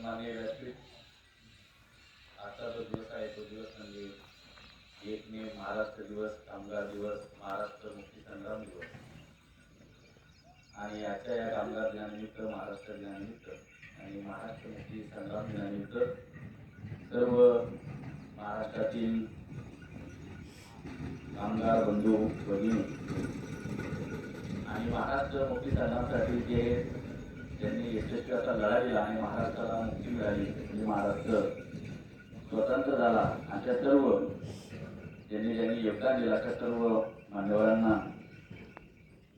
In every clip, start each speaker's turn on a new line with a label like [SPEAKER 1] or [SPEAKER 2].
[SPEAKER 1] सन्माननीय व्यासपीठ आजचा जो दिवस आहे तो दिवस म्हणजे एक मे महाराष्ट्र दिवस कामगार दिवस महाराष्ट्र मुक्ती संग्राम दिवस. आणि याच्या या कामगार दिनानिमित्त महाराष्ट्र दिनानिमित्त आणि महाराष्ट्र मुक्ती संग्राम दिनानिमित्त सर्व महाराष्ट्रातील कामगार बंधू भगिनी आणि महाराष्ट्र मुक्ती संग्रामसाठी जे ज्यांनी यशस्वी असा लढा दिला आणि महाराष्ट्राला मुक्ती मिळाली म्हणजे महाराष्ट्र स्वतंत्र झाला. अशा सर्व ज्यांनी ज्यांनी योगदान दिलं अशा सर्व मान्यवरांना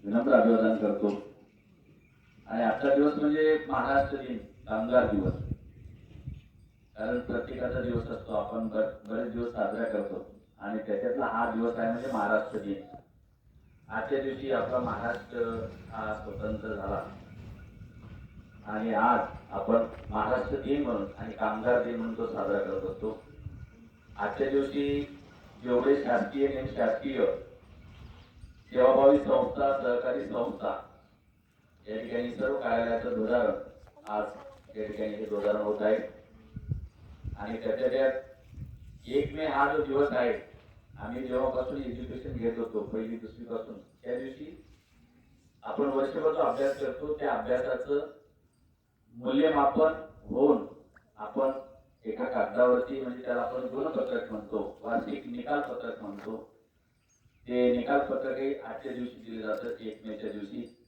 [SPEAKER 1] विनम्र अभिवादन करतो. आणि आजचा दिवस म्हणजे महाराष्ट्र दिन कामगार दिवस. कारण प्रत्येकाचा दिवस असतो. आपण बरेच दिवस साजरा करतो. आणि त्याच्यातला हा दिवस आहे म्हणजे महाराष्ट्र दिन. आजच्या दिवशी आपला महाराष्ट्र हा स्वतंत्र झाला. आणि आज आपण महाराष्ट्र दिन म्हणून आणि कामगार दिन म्हणून तो साजरा करत असतो. आजच्या दिवशी जेवढे शासकीय आणि शासकीय सेवाभावी संस्था सहकारी संस्था या ठिकाणी सर्व कार्यालयाचं ध्वजारण आज या ठिकाणी हे ध्वजारण होत आहे. आणि त्याच्या त्यात एक मे हा जो दिवस आहे आम्ही जेव्हापासून एज्युकेशन घेत होतो पहिली दुसरीपासून त्या दिवशी आपण वर्षभर जो अभ्यास करतो त्या अभ्यासाचं मूल्यमापन होऊन आपण एका कागदावरती म्हणजे त्याला आपण गुणपत्रक म्हणतो वार्षिक निकाल पत्रक म्हणतो. ते निकाल पत्रक हे आजच्या दिवशी दिले जातं एक मेच्या दिवशी.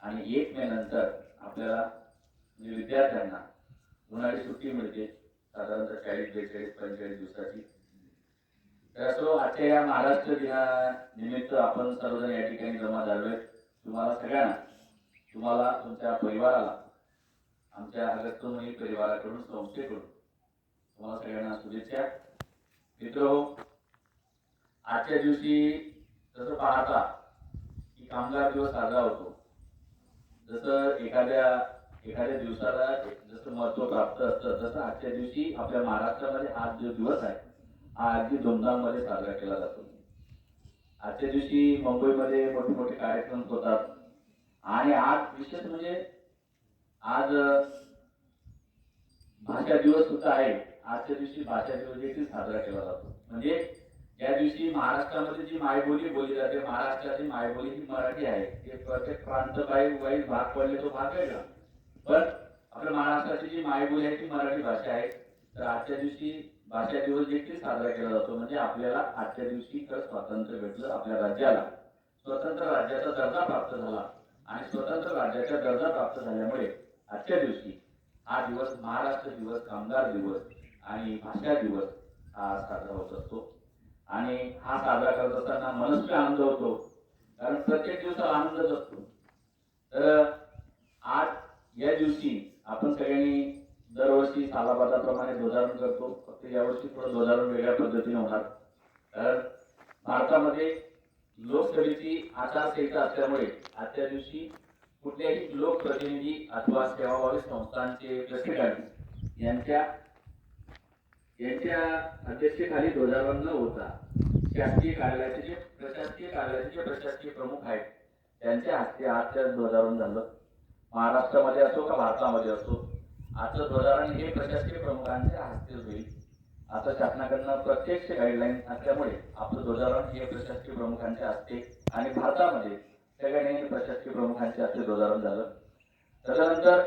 [SPEAKER 1] आणि एक मे नंतर आपल्याला म्हणजे विद्यार्थ्यांना उन्हाळी सुट्टी मिळते साधारणतः चाळीस बेचाळीस पंचेचाळीस दिवसाची. तर असो आजच्या या महाराष्ट्र दिनानिमित्त आपण सर्वजण या ठिकाणी जमा झालोय. तुम्हाला सगळ्यांना तुम्हाला तुमच्या परिवाराला आमच्या अगस्तमयी परिवाराकडून संस्थेकडून तुम्हाला सगळ्यांना शुभेच्छा. मित्र आजच्या दिवशी जसं पाहता की कामगार दिवस साजरा होतो. जसं एखाद्या एखाद्या दिवसाला जसं महत्त्व प्राप्त असतं तसं आजच्या दिवशी आपल्या महाराष्ट्रामध्ये आज जो दिवस आहे हा अगदी धुमधाममध्ये साजरा केला जातो. आजच्या दिवशी मुंबईमध्ये मोठे मोठे कार्यक्रम होतात. आणि आज विशेष म्हणजे आज भाषा दिवस सुद्धा आहे आजच्या दिवशी भाषा दिवस देखील साजरा केला जातो. म्हणजे या दिवशी महाराष्ट्रामध्ये जी मायबोली बोलली जाते महाराष्ट्राची मायबोली ही मराठी आहे. ते प्रत्येक प्रांत काही वाईज भाग पडले तो भाग वेगळा. पण आपल्या महाराष्ट्राची जी मायबोली आहे ती मराठी भाषा आहे. तर आजच्या दिवशी भाषा दिवस देखील साजरा केला जातो. म्हणजे आपल्याला आजच्या दिवशी खरं स्वातंत्र्य भेटलं आपल्या राज्याला. स्वतंत्र राज्याचा दर्जा प्राप्त झाला. आणि स्वतंत्र राज्याचा दर्जा प्राप्त झाल्यामुळे आजच्या दिवशी हा दिवस महाराष्ट्र दिवस कामगार दिवस आणि भाषा दिवस हा साजरा होत असतो. आणि हा साजरा करत असताना मनस्वी आनंद होतो. कारण प्रत्येक दिवसाला आनंदच असतो. तर आज या दिवशी आपण सगळ्यांनी दरवर्षी सालाबादाप्रमाणे ध्वजारोहण करतो. फक्त यावर्षी थोडं ध्वजारोहण वेगळ्या पद्धतीने होणार. कारण भारतामध्ये लोकसभेची आचारसंहिता असल्यामुळे आजच्या दिवशी कुठल्याही लोकप्रतिनिधी अथवा सेवाभावी संस्थांचे प्रेसिडेंट यांच्या यांच्या अध्यक्षतेखाली ध्वजारोहण न होता शासकीय कार्यालयाचे जे प्रशासकीय कार्यालयाचे जे प्रशासकीय प्रमुख आहेत. त्यांच्या हस्ते आजच्या ध्वजारोहण झालं. महाराष्ट्रामध्ये असो का भारतामध्ये असो आजचं ध्वजारोहण हे प्रशासकीय प्रमुखांच्या हस्ते होईल. आता शासनाकडनं प्रत्यक्ष गाईडलाईन असल्यामुळे आपलं ध्वजारोहण हे प्रशासकीय प्रमुखांच्या हस्ते आणि भारतामध्ये सगळ्यांनी प्रशासकीय प्रमुखांचे असे ध्वजारोहण झालं. त्याच्यानंतर